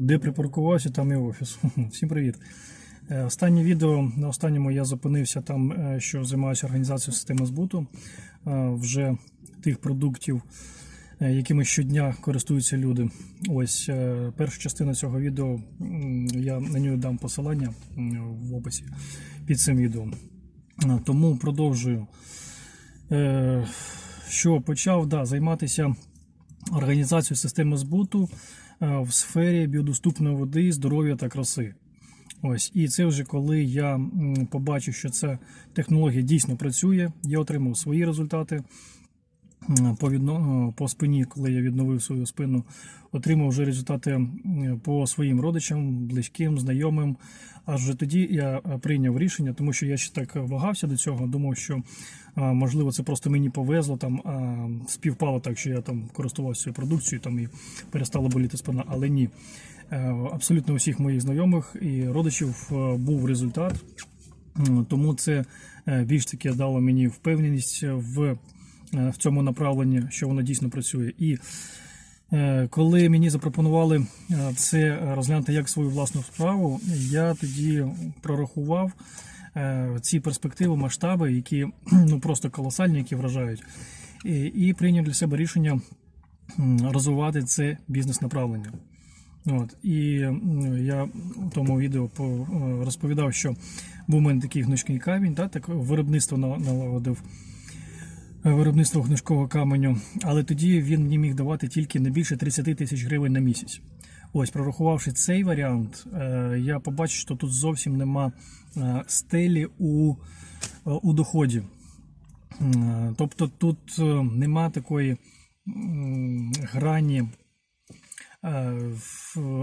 Де припаркувався, там і офіс. Всім привіт. Е, Останнє відео на останньому я зупинився там, е, що займаюся організацією системи збуту е, вже тих продуктів, якими щодня користуються люди. Ось перша частина цього відео я на нього дам посилання в описі під цим відео. Тому продовжую. Що почав да, займатися організацією системи збуту е, в сфері біодоступної води, здоров'я та краси. Ось, і це вже коли я побачив, що ця технологія дійсно працює, я отримав свої результати по, відно... е, по спині, коли я відновив свою спину, отримав вже результати по своїм родичам, близьким, знайомим. Аж вже тоді я е, прийняв рішення, тому що я ще так вагався до цього, думав, що можливо це просто мені повезло, там співпало так, що я там користувався цією продукцією там і перестала боліти спина, але ні. Е, Абсолютно у всіх моїх знайомих і родичів е, був результат. Тому це е, більш таки дало мені впевненість в, е, в цьому направленні, що воно дійсно працює. І е, коли мені запропонували е, це розглянути як свою власну справу, я тоді прорахував е, ці перспективи, масштаби, які ну просто колосальні, які вражають, і, і прийняв для себе рішення розвивати це бізнес-направлення. От, і я в тому відео по, е, розповідав, що був у мене такий гнучкий камінь, та, так виробництво на- налагодив е, виробництво гнучкового каменю, але тоді він мені міг давати тільки не більше 30 тисяч гривень на місяць. Ось, прорахувавши цей варіант, е, я побачив, що тут зовсім нема е, стелі у, е, у доході. Тобто тут нема такої грані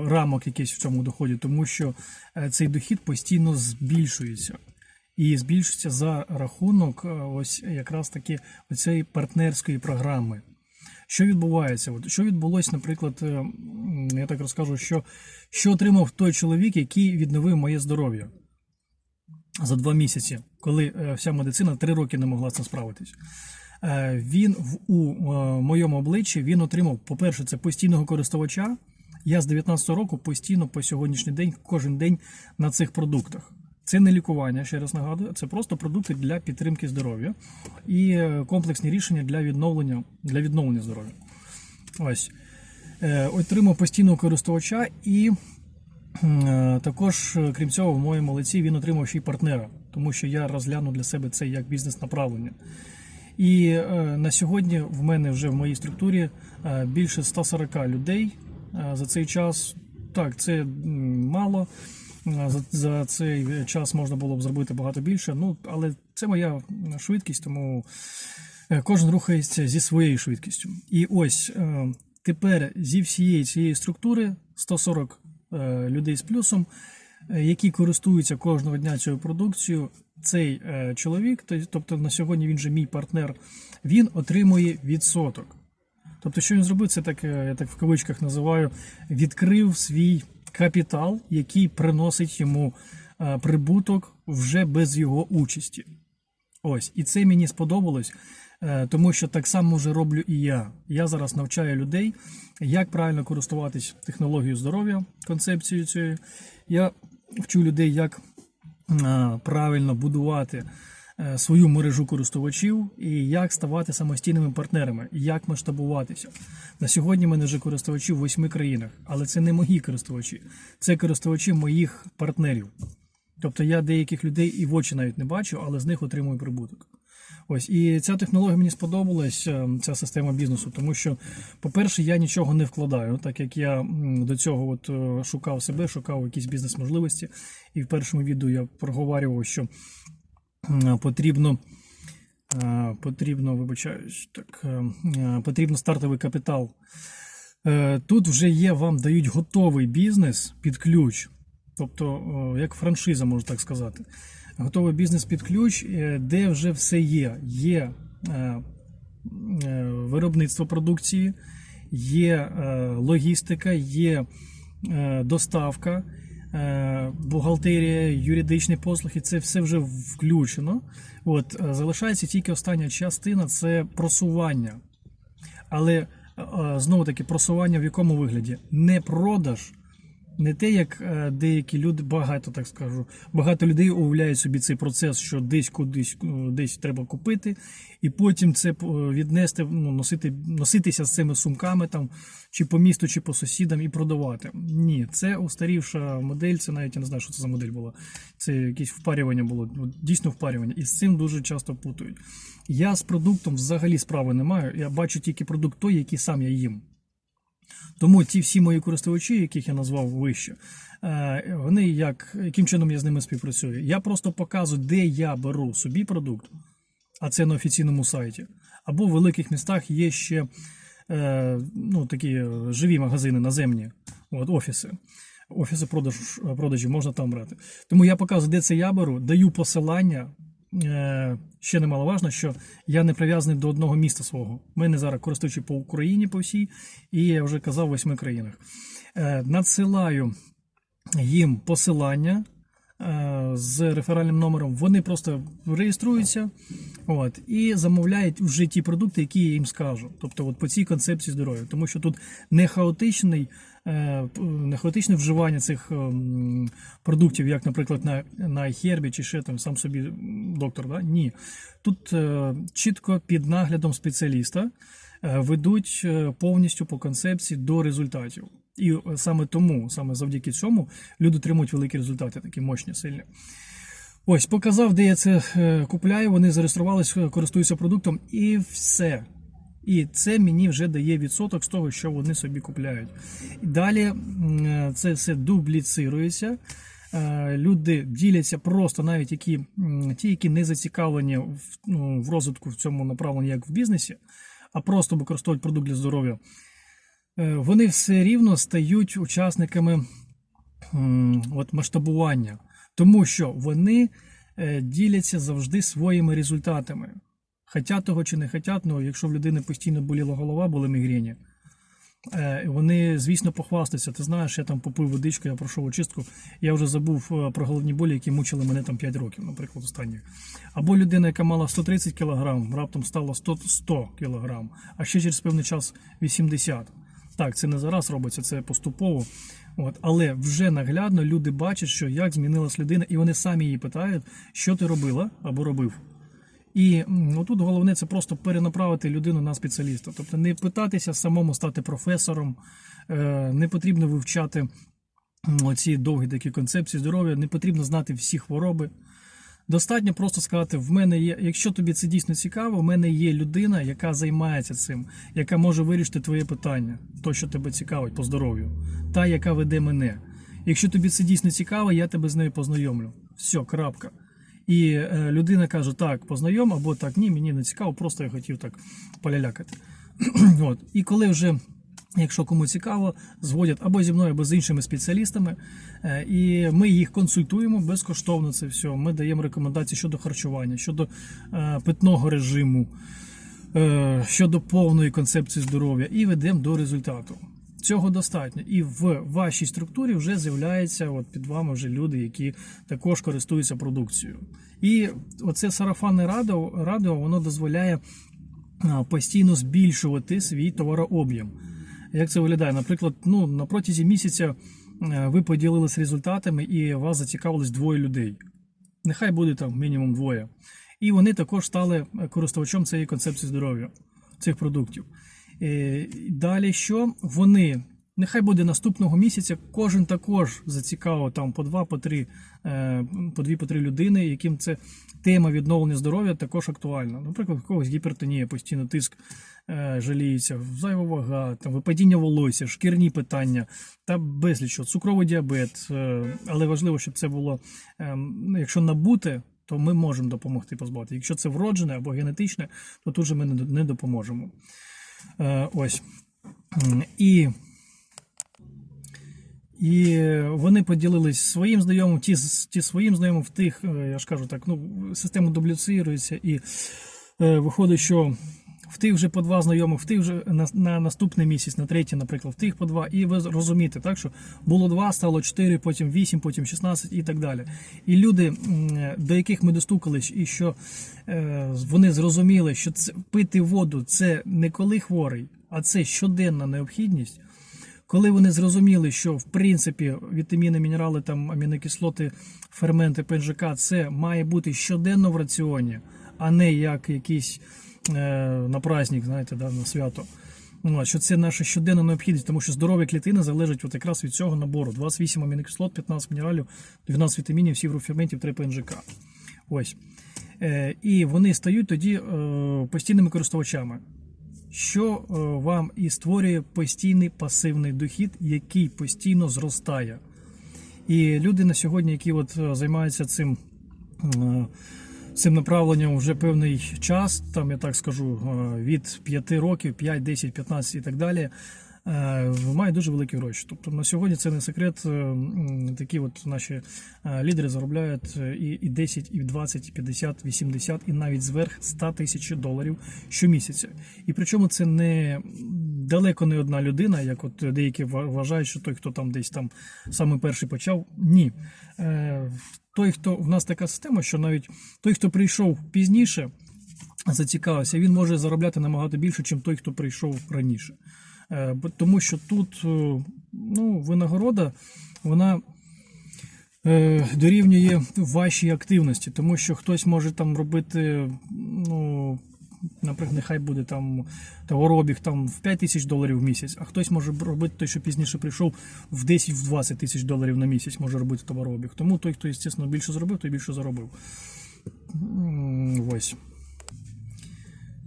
рамок якийсь в цьому доході, тому що цей дохід постійно збільшується. І збільшується за рахунок е, ось якраз таки цієї партнерської програми. Що відбувається? От, що відбулося, наприклад, е, я так розкажу, що, що отримав той чоловік, який відновив моє здоров'я за два місяці, коли е, вся медицина три роки не могла цим справитись. Він в у моєму обличчі він отримав, по-перше, це постійного користувача. Я з 19 року постійно по сьогоднішній день, кожен день на цих продуктах. Це не лікування, ще раз нагадую, це просто продукти для підтримки здоров'я і е, комплексні рішення для відновлення, для відновлення здоров'я. Ось. Е, Отримав постійного користувача і Е, Також, крім цього, в моєму лиці він отримав ще й партнера, тому що я розглянув для себе це як бізнес-направлення. І на сьогодні в мене вже в моїй структурі більше 140 людей за цей час. Так, це мало. Е, За, за цей час можна було б зробити багато більше. Ну, але це моя швидкість, тому е, кожен рухається зі своєю швидкістю. І ось е, тепер зі всієї цієї структури 140 е, людей з плюсом, які користуються кожного дня цією продукцією. Цей чоловік, то- тобто на сьогодні він же мій партнер, він отримує відсоток. Тобто, що він зробив, це так, я так в кавичках називаю, відкрив свій капітал, який приносить йому е, прибуток вже без його участі. Ось, і це мені сподобалось, е, тому що так само вже роблю і я. Я зараз навчаю людей, як правильно користуватись технологією здоров'я, концепцією цією. Я вчу людей, як е, правильно будувати свою мережу користувачів і як ставати самостійними партнерами, як масштабуватися. На сьогодні в мене вже користувачі в восьми країнах, але це не мої користувачі, це користувачі моїх партнерів. Тобто я деяких людей і в очі навіть не бачу, але з них отримую прибуток. Ось і ця технологія мені сподобалась, е, ця система бізнесу, тому що, по-перше, я нічого не вкладаю, так як я до цього от е, шукав себе, шукав якісь бізнес-можливості. І в першому відео я проговорював, що потрібно. е, Потрібно, вибачаюсь, так, е, е, потрібно стартовий капітал. Е, Тут вже є, вам дають готовий бізнес під ключ, тобто як франшиза, можна так сказати. Готовий бізнес під ключ, е, де вже все є. Є е, е, виробництво продукції, є е, логістика, є е, доставка, е, бухгалтерія, юридичні послуги. Це все вже включено. От е, залишається тільки остання частина це просування. Але е, знову таки просування в якому вигляді? Не продаж Не те, як е, деякі люди, багато так скажу, багато людей уявляють собі цей процес, що десь кудись е, десь треба купити, і потім це е, віднести, ну, носити, носитися з цими сумками там, чи по місту, чи по сусідам і продавати. Ні, це устарівша модель, це навіть я не знаю, що це за модель була. Це якесь впарювання було, дійсно впарювання. І з цим дуже часто путають. Я з продуктом взагалі справи не маю. Я бачу тільки продукт той, який сам я їм. Тому ті всі мої користувачі, яких я назвав вище, е, вони як яким чином я з ними співпрацюю? Я просто показую, де я беру собі продукт, а це на офіційному сайті. Або в великих містах є ще е, ну, такі живі магазини наземні, от, офіси. Офіси продажу, продажів можна там брати. Тому я показую, де це я беру, даю посилання. Е, ще немаловажно, що я не прив'язаний до одного міста свого. У мене зараз користуючи по Україні по всій, і я вже казав в восьми країнах. Е, надсилаю їм посилання е, з реферальним номером. Вони просто реєструються от, і замовляють вже ті продукти, які я їм скажу. Тобто, от по цій концепції здоров'я, тому що тут не хаотичний. Е, Не хаотичне вживання цих ем, продуктів, як, наприклад, на на iHerb чи ще там сам собі доктор. Да? Ні. Тут е, чітко під наглядом спеціаліста е, ведуть повністю по концепції до результатів. І саме тому, саме завдяки цьому, люди отримують великі результати, такі мощні, сильні. Ось, показав, де я це купляю. Вони зареєструвалися, користуються продуктом, і все. І це мені вже дає відсоток з того, що вони собі купляють. Далі це все дубліцирується. Е, Люди діляться просто навіть які, ті, які не зацікавлені в, ну, в розвитку в цьому направленні, як в бізнесі, а просто використовують продукт для здоров'я. Е, Вони все рівно стають учасниками от, масштабування, тому що вони е, діляться завжди своїми результатами. Хотять того чи не хотять, ну якщо в людини постійно боліла голова, були мігрені, е, вони, звісно, похвастаються. Ти знаєш, я там попив водичку, я пройшов очистку, я вже забув е, про головні болі, які мучили мене там 5 років, наприклад, останні. Або людина, яка мала 130 кг, раптом стала 100, 100 кг, а ще через певний час 80 Так, це не зараз робиться, це поступово. От, але вже наглядно люди бачать, що як змінилась людина, і вони самі її питають, що ти робила або робив. І отут головне це просто перенаправити людину на спеціаліста. Тобто не питатися самому стати професором, е, не потрібно вивчати м, оці довгі такі концепції здоров'я, не потрібно знати всі хвороби. Достатньо просто сказати: в мене є, якщо тобі це дійсно цікаво, в мене є людина, яка займається цим, яка може вирішити твоє питання, то, що тебе цікавить по здоров'ю, та, яка веде мене. Якщо тобі це дійсно цікаво, я тебе з нею познайомлю. Все, крапка. І е, людина каже: так, познайом, або так, ні, мені не цікаво, просто я хотів так полялякати. От. І коли вже, якщо кому цікаво, зводять або зі мною, або з іншими спеціалістами, е, і ми їх консультуємо безкоштовно. Це все. Ми даємо рекомендації щодо харчування, щодо е, питного режиму, щодо повної концепції здоров'я, і ведемо до результату. Цього достатньо, і в вашій структурі вже з'являються от під вами вже люди, які також користуються продукцією. І оце сарафанне радіо, радіо воно дозволяє постійно збільшувати свій товарооб'єм. Як це виглядає? Наприклад, ну, на протязі місяця е, ви поділились результатами і вас зацікавилось двоє людей. Нехай буде там мінімум двоє. І вони також стали користувачем цієї концепції здоров'я, цих продуктів. Е, Далі що? Вони. Нехай буде наступного місяця, кожен також зацікавив там по два, по три, е, по дві, по три людини, яким це тема відновлення здоров'я також актуальна. Наприклад, у когось гіпертонія, постійно тиск е, жаліється, зайва вага, там випадіння волосся, шкірні питання та безліч, цукровий діабет. Але важливо, щоб це було, е, ну, якщо набуте, то ми можемо допомогти позбавити. Якщо це вроджене або генетичне, то тут же ми не допоможемо. Е, Ось. І і вони поділились своїм знайомим, ті, ті своїм знайомим в тих, е, я ж кажу так, ну, система дублюцирується, і е, виходить, що в тих вже по два знайомих, в тих вже на, на наступний місяць, на третій, наприклад, в тих по два. І ви розумієте, так, що було два, стало чотири, потім вісім, потім 16 і так далі. І люди, до яких ми достукались, і що е, вони зрозуміли, що це, пити воду це не коли хворий, а це щоденна необхідність Коли вони зрозуміли, що в принципі вітаміни, мінерали, там амінокислоти, ферменти, ПНЖК це має бути щоденно в раціоні, а не як якийсь е, на праздник, знаєте, да, на свято. Ну, що це наша щоденна необхідність, тому що здоров'я клітини залежить от якраз від цього набору: 28 амінокислот, 15 мінералів, 12 вітамінів, 7 ферментів, 3 ПНЖК. Ось. Е, і вони стають тоді е, постійними користувачами, що е, вам і створює постійний пасивний дохід, який постійно зростає. І люди на сьогодні, які от е, займаються цим, е, цим направленням вже певний час, там я так скажу, е, від 5 років, 5, 10, 15 і так далі. е, Мають дуже великі гроші. Тобто на сьогодні це не секрет. е, Такі от наші лідери заробляють і 10, і 20, і 50, 80, і навіть зверх 100 тисяч доларів щомісяця. І причому це не далеко не одна людина, як от деякі вважають, що той, хто там десь там саме перший почав. Ні. Е, той, хто в нас така система, що навіть той, хто прийшов пізніше, зацікавився, він може заробляти набагато більше, ніж той, хто прийшов раніше. Е, Тому що тут е, ну, винагорода, вона дорівнює вашій активності, тому що хтось може там робити, ну, наприклад, нехай буде там товарообіг там в 5 тисяч доларів в місяць, а хтось може робити той, що пізніше прийшов в 10-20 тисяч доларів на місяць, може робити товарообіг. Тому той, хто, звісно, більше зробив, той більше заробив. Ось.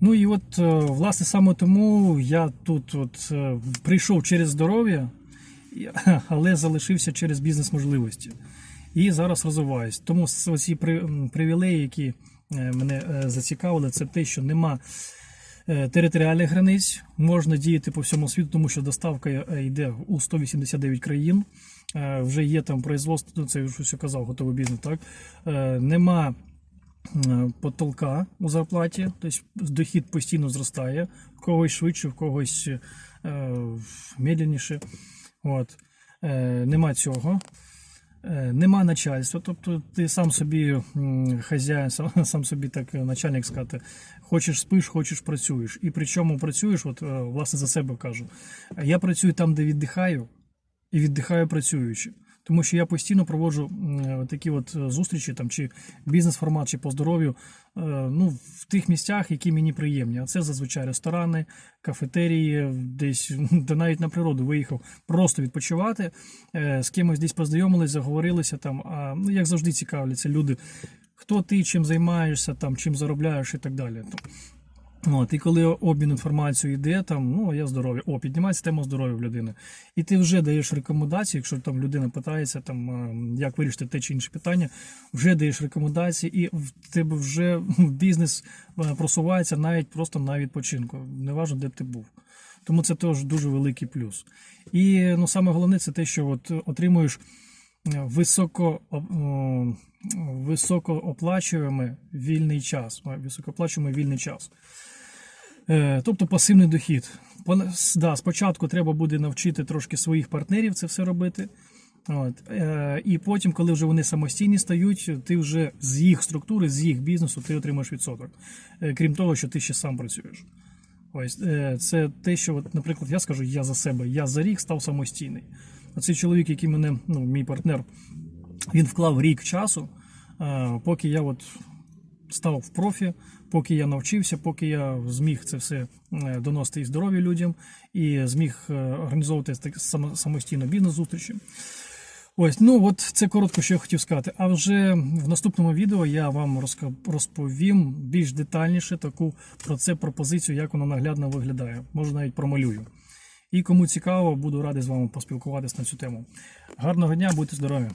Ну і от, е, власне, саме тому я тут от, е, прийшов через здоров'я, але залишився через бізнес-можливості. І зараз розвиваюсь. Тому ці привілеї, які мене е, зацікавили, це те, що нема е, територіальних границь, можна діяти по всьому світу, тому що доставка е, йде у 189 країн. Е, Вже є там производство, ну, це я все казав, готовий бізнес. Так Е, нема е, потолка у зарплаті, тобто дохід постійно зростає, в когось швидше, в когось е, медленніше. От. Е, нема цього. Е, Нема начальства, тобто ти сам собі хазяїн, сам, сам собі так е, начальник сказати, хочеш спиш, хочеш працюєш. І при чому працюєш, от е, власне за себе кажу. Я працюю там, де віддихаю, і віддихаю працюючи. Тому що я постійно проводжу такі от е, зустрічі, там чи бізнес-формат, чи по здоров'ю, е, ну, в тих місцях, які мені приємні. А це зазвичай ресторани, кафетерії, десь де навіть на природу виїхав просто відпочивати, е, з кимось десь познайомились, заговорилися там. А ну як завжди цікавляться люди, хто ти, чим займаєшся, там, чим заробляєш і так далі. От, і коли обмін інформацією йде, там, ну, я здоров'я, о, піднімається тема здоров'я в людини. І ти вже даєш рекомендації, якщо там людина питається, там, е, як вирішити те чи інше питання, вже даєш рекомендації, і в тебе вже бізнес е, просувається навіть просто на відпочинку. Неважно, де б ти був. Тому це теж дуже великий плюс. І ну, саме головне це те, що от отримуєш е, високо, о, високооплачуємий вільний час. Високооплачуємий вільний час. Е, Тобто пасивний дохід. Да, спочатку треба буде навчити трошки своїх партнерів це все робити. От. Е, І потім, коли вже вони самостійні стають, ти вже з їх структури, з їх бізнесу ти отримаєш відсоток. Е, Крім того, що ти ще сам працюєш. Ось це те, що, от, наприклад, я скажу, я за себе, я за рік став самостійний. Оцей чоловік, який мене, ну, мій партнер, він вклав рік часу, поки я от став в профі, поки я навчився, поки я зміг це все е, доносити і здоров'я людям, і зміг е, організовувати самостійно бізнес-зустрічі. Ось, ну от це коротко, що я хотів сказати. А вже в наступному відео я вам розповім більш детальніше таку про це пропозицію, як вона наглядно виглядає. Може навіть промалюю. І кому цікаво, буду радий з вами поспілкуватися на цю тему. Гарного дня, будьте здорові!